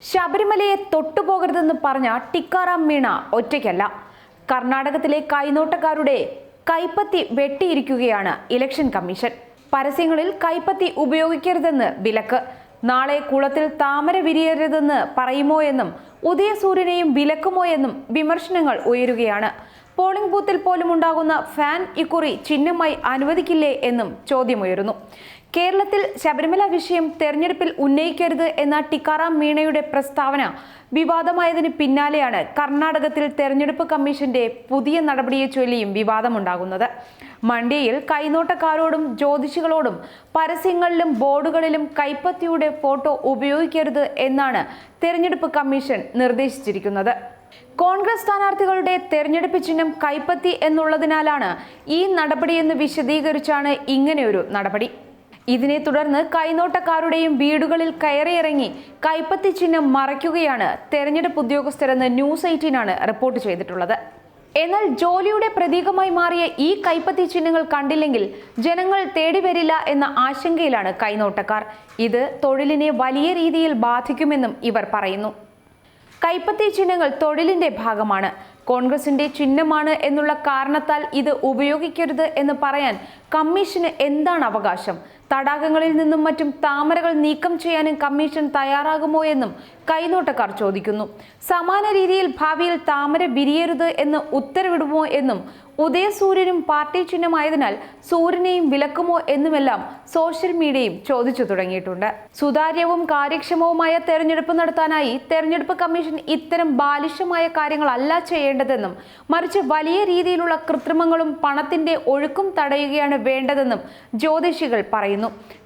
ശബരിമലയെ തൊട്ടുപോകരുതെന്ന് പറഞ്ഞ ടിക്കാറാം മീണ ഒറ്റയ്ക്കല്ല. കർണാടകത്തിലെ കൈനോട്ടക്കാരുടെ കൈപ്പത്തി വെട്ടിയിരിക്കുകയാണ് ഇലക്ഷൻ കമ്മീഷൻ. പരസ്യങ്ങളിൽ കൈപ്പത്തി ഉപയോഗിക്കരുതെന്ന് വിലക്ക്. നാളെ കുളത്തിൽ താമര വിരിയരുതെന്ന് പറയുമോ എന്നും ഉദയസൂര്യനെയും വിലക്കുമോ എന്നും വിമർശനങ്ങൾ ഉയരുകയാണ്. പോളിംഗ് ബൂത്തിൽ പോലും ഉണ്ടാകുന്ന ഫാൻ ഇക്കുറി ചിഹ്നമായി അനുവദിക്കില്ലേ എന്നും ചോദ്യമുയരുന്നു. കേരളത്തിൽ ശബരിമല വിഷയം തെരഞ്ഞെടുപ്പിൽ ഉന്നയിക്കരുത് എന്ന ടിക്കാറാം മീണയുടെ പ്രസ്താവന വിവാദമായതിന് പിന്നാലെയാണ് കർണാടകത്തിൽ തെരഞ്ഞെടുപ്പ് കമ്മീഷന്റെ പുതിയ നടപടിയെ ചൊല്ലിയും വിവാദമുണ്ടാകുന്നത്. മണ്ഡിയിൽ കൈനോട്ടക്കാരോടും ജ്യോതിഷികളോടും പരസ്യങ്ങളിലും ബോർഡുകളിലും കൈപ്പത്തിയുടെ ഫോട്ടോ ഉപയോഗിക്കരുത് എന്നാണ് തെരഞ്ഞെടുപ്പ് കമ്മീഷൻ നിർദ്ദേശിച്ചിരിക്കുന്നത്. കോൺഗ്രസ് സ്ഥാനാർത്ഥികളുടെ തെരഞ്ഞെടുപ്പ് ചിഹ്നം കൈപ്പത്തി എന്നുള്ളതിനാലാണ് ഈ നടപടിയെന്ന് വിശദീകരിച്ചാണ് ഇങ്ങനെയൊരു നടപടി. ഇതിനെ തുടർന്ന് കൈനോട്ടക്കാരുടെയും വീടുകളിൽ കയറിയിറങ്ങി കൈപ്പത്തി ചിഹ്നം മറയ്ക്കുകയാണ് തെരഞ്ഞെടുപ്പ് ഉദ്യോഗസ്ഥരെന്ന് ന്യൂസ് എയ്റ്റീനാണ് റിപ്പോർട്ട് ചെയ്തിട്ടുള്ളത്. എന്നാൽ ജോലിയുടെ പ്രതീകമായി മാറിയ ഈ കൈപ്പത്തി ചിഹ്നങ്ങൾ കണ്ടില്ലെങ്കിൽ ജനങ്ങൾ തേടി വരില്ല എന്ന ആശങ്കയിലാണ് കൈനോട്ടക്കാർ. ഇത് തൊഴിലിനെ വലിയ രീതിയിൽ ബാധിക്കുമെന്നും ഇവർ പറയുന്നു. കൈപ്പത്തി ചിഹ്നങ്ങൾ തൊഴിലിന്റെ ഭാഗമാണ്. കോൺഗ്രസിന്റെ ചിഹ്നമാണ് എന്നുള്ള കാരണത്താൽ ഇത് ഉപയോഗിക്കരുത് എന്ന് പറയാൻ കമ്മീഷന് എന്താണ് അവകാശം? തടാകങ്ങളിൽ നിന്നും മറ്റും താമരകൾ നീക്കം ചെയ്യാനും കമ്മീഷൻ തയ്യാറാകുമോ എന്നും കൈനോട്ടക്കാർ ചോദിക്കുന്നു. സമാന രീതിയിൽ ഭാവിയിൽ താമര വിരിയരുത് എന്ന് ഉത്തരവിടുമോ എന്നും ഉദയസൂര്യനും പാർട്ടി ചിഹ്നമായതിനാൽ സൂര്യനെയും വിലക്കുമോ എന്നുമെല്ലാം സോഷ്യൽ മീഡിയയും ചോദിച്ചു തുടങ്ങിയിട്ടുണ്ട്. സുതാര്യവും കാര്യക്ഷമവുമായ തെരഞ്ഞെടുപ്പ് നടത്താനായി തെരഞ്ഞെടുപ്പ് കമ്മീഷൻ ഇത്തരം ബാലിഷമായ കാര്യങ്ങളല്ല ചെയ്യേണ്ടതെന്നും മറിച്ച് വലിയ രീതിയിലുള്ള കൃത്രിമങ്ങളും പണത്തിന്റെ ഒഴുക്കും തടയുകയാണ് വേണ്ടതെന്നും ജ്യോതിഷികൾ പറയുന്നു.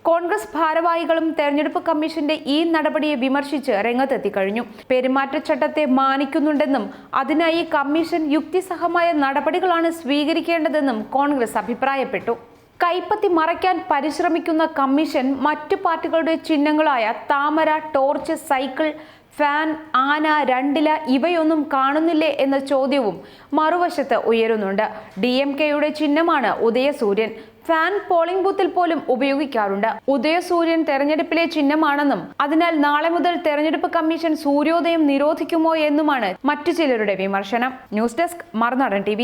കോൺഗ്രസ് ഭാരവാഹികളും തെരഞ്ഞെടുപ്പ് കമ്മീഷന്റെ ഈ നടപടിയെ വിമർശിച്ച് രംഗത്തെത്തിക്കഴിഞ്ഞു. പെരുമാറ്റച്ചട്ടത്തെ മാനിക്കുന്നുണ്ടെന്നും അതിനായി കമ്മീഷൻ യുക്തിസഹമായ നടപടികളാണ് സ്വീകരിക്കേണ്ടതെന്നും കോൺഗ്രസ് അഭിപ്രായപ്പെട്ടു. കൈപ്പത്തി മറയ്ക്കാൻ പരിശ്രമിക്കുന്ന കമ്മീഷൻ മറ്റു പാർട്ടികളുടെ ചിഹ്നങ്ങളായ താമര ടോർച്ച് സൈക്കിൾ ഫാൻ ആന രണ്ടില ഇവയൊന്നും കാണുന്നില്ലേ എന്ന ചോദ്യവും മറുവശത്ത് ഉയരുന്നുണ്ട്. ഡി എം കെയുടെ ചിഹ്നമാണ് ഉദയസൂര്യൻ. ഫാൻ പോളിംഗ് ബൂത്തിൽ പോലും ഉപയോഗിക്കാറുണ്ട്. ഉദയസൂര്യൻ തെരഞ്ഞെടുപ്പിലെ ചിഹ്നമാണെന്നും അതിനാൽ നാളെ മുതൽ തെരഞ്ഞെടുപ്പ് കമ്മീഷൻ സൂര്യോദയം നിരോധിക്കുമോ എന്നുമാണ് മറ്റു ചിലരുടെ വിമർശനം. ന്യൂസ് ഡെസ്ക് മറുനാടൻ ടി